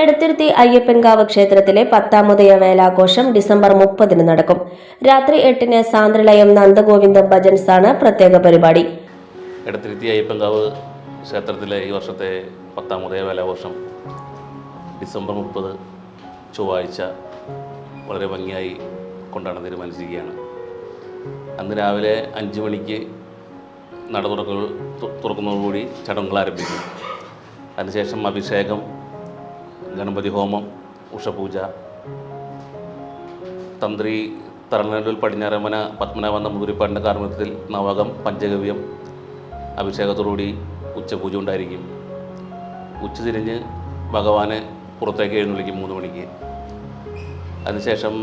Edathiruthy Ayyappankavu ക്ഷേത്രത്തിലെ പത്താമത് വേലാഘോഷം December മുപ്പതിന് നടക്കും. രാത്രി എട്ടിന് സാന്ദ്രലയം നന്ദഗോവിന്ദം ഭജൻസ് ആണ് പ്രത്യേക പരിപാടി. എടത്തിരുത്തി അയ്യപ്പൻകാവ് ക്ഷേത്രത്തിലെ ഈ വർഷത്തെ പത്താമതേ വേലാഘോഷം ഡിസംബർ മുപ്പത് ചൊവ്വാഴ്ച വളരെ ഭംഗിയായി കൊണ്ടാടാൻ തീരുമാനിച്ചിരിക്കുകയാണ്. അന്ന് രാവിലെ അഞ്ച് മണിക്ക് നട തുറക്കൽ തുറക്കുന്നതോടുകൂടി ചടങ്ങുകൾ ആരംഭിക്കും. അതിനുശേഷം അഭിഷേകം ഗണപതി ഹോമം ഉഷപൂജ തന്ത്രി തറനല്ലൂർ പടിഞ്ഞാറമന പത്മനാഭ നമ്പൂതിരിപ്പാടിന്റെ കാർമ്മികത്തിൽ നവകം പഞ്ചഗവ്യം അഭിഷേകത്തോടുകൂടി ഉച്ചപൂജ ഉണ്ടായിരിക്കും. ഉച്ചതിരിഞ്ഞ് ഭഗവാനെ പുറത്തേക്ക് എഴുന്നള്ളിക്കും മൂന്ന് മണിക്ക്. അതിനുശേഷം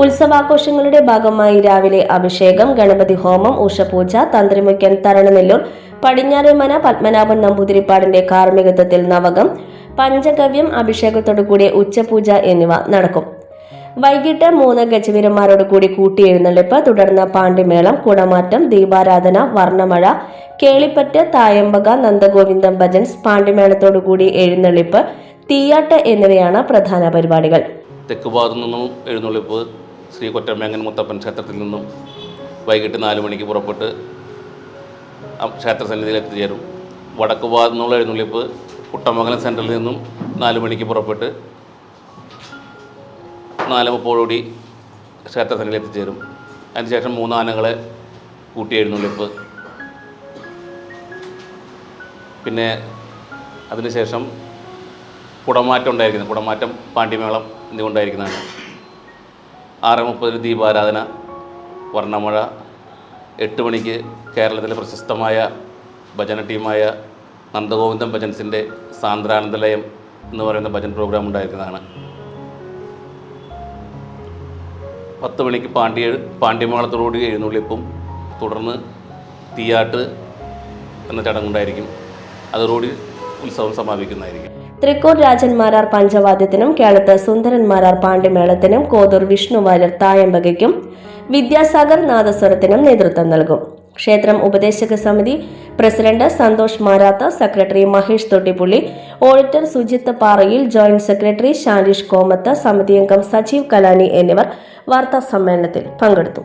ഉത്സവാഘോഷങ്ങളുടെ ഭാഗമായി രാവിലെ അഭിഷേകം ഗണപതി ഹോമം ഉഷപൂജ തന്ത്രിമുഖ്യൻ തരണനെല്ലൂർ പടിഞ്ഞാറേമന പത്മനാഭൻ നമ്പൂതിരിപ്പാടിന്റെ കാർമ്മികത്വത്തിൽ നവകം പഞ്ചഗവ്യം അഭിഷേകത്തോടു കൂടിയ ഉച്ചപൂജ എന്നിവ നടക്കും. വൈകിട്ട് മൂന്ന് ഗജവീരന്മാരോട് കൂടി കൂട്ടിയെഴുന്നള്ളിപ്പ് തുടർന്ന് പാണ്ടിമേളം കുടമാറ്റം ദീപാരാധന വർണമഴ കേളിപ്പറ്റ് തായമ്പക നന്ദഗോവിന്ദം ഭജൻസ് പാണ്ടിമേളത്തോടു കൂടി എഴുന്നള്ളിപ്പ് തീയാട്ട് എന്നിവയാണ് പ്രധാന പരിപാടികൾ. തെക്ക് ഭാഗത്തു നിന്നും എഴുന്നള്ളിപ്പ് ശ്രീ കൊറ്റമേങ്ങൻ മുത്തപ്പൻ ക്ഷേത്രത്തിൽ നിന്നും വൈകിട്ട് നാല് മണിക്ക് പുറപ്പെട്ട് ക്ഷേത്ര സന്നിധിയിൽ എത്തിച്ചേരും വടക്ക് ഭാഗത്തു നിന്നുള്ള എഴുന്നള്ളിപ്പ് കുട്ടമംഗലം സെന്ററിൽ നിന്നും നാല് മണിക്ക് പുറപ്പെട്ട് നാല് മുപ്പോഴുകൂടി ക്ഷേത്ര സന്നിധിയിൽ എത്തിച്ചേരും അതിനുശേഷം മൂന്നാനകളെ കൂട്ടി എഴുന്നള്ളിപ്പ്. പിന്നെ അതിനുശേഷം കുടമാറ്റം ഉണ്ടായിരിക്കുന്നത് കുടമാറ്റം പാണ്ഡ്യമേളം എന്നിവ ഉണ്ടായിരിക്കുന്നതാണ് ആറ് മുപ്പതിന് ദീപാരാധന വർണമഴ എട്ട് മണിക്ക് കേരളത്തിലെ പ്രശസ്തമായ ഭജന ടീമായ നന്ദഗോവിന്ദം ഭജൻസിന്റെ സാന്ദ്രാനന്ദലയം എന്ന് പറയുന്ന ഭജൻ പ്രോഗ്രാം ഉണ്ടായിരിക്കുന്നതാണ്. പത്ത് മണിക്ക് പാണ്ഡ്യ പാണ്ഡ്യമേളത്തോടുകൂടി എഴുന്നള്ളിപ്പും തുടർന്ന് തീയാട്ട് എന്ന ചടങ്ങുണ്ടായിരിക്കും. അതോടുകൂടി ഉത്സവം സമാപിക്കുന്നതായിരിക്കും. തൃക്കൂർ രാജന്മാരാർ പഞ്ചവാദ്യത്തിനും കേളത്ത് സുന്ദരന്മാരാർ പാണ്ഡ്യമേളത്തിനും കോതൂർ വിഷ്ണു വാര്യർ തായമ്പകയ്ക്കും വിദ്യാസാഗർ നാദസ്വരത്തിനും നേതൃത്വം നൽകും. ക്ഷേത്രം ഉപദേശക സമിതി president Santhosh Marath secretary Mahesh Thottippully auditor Sujith Parayil joint secretary Shanish Komath സമിതി അംഗം സജീവ് കലാനി എന്നിവർ വാർത്താ സമ്മേളനത്തിൽ പങ്കെടുത്തു.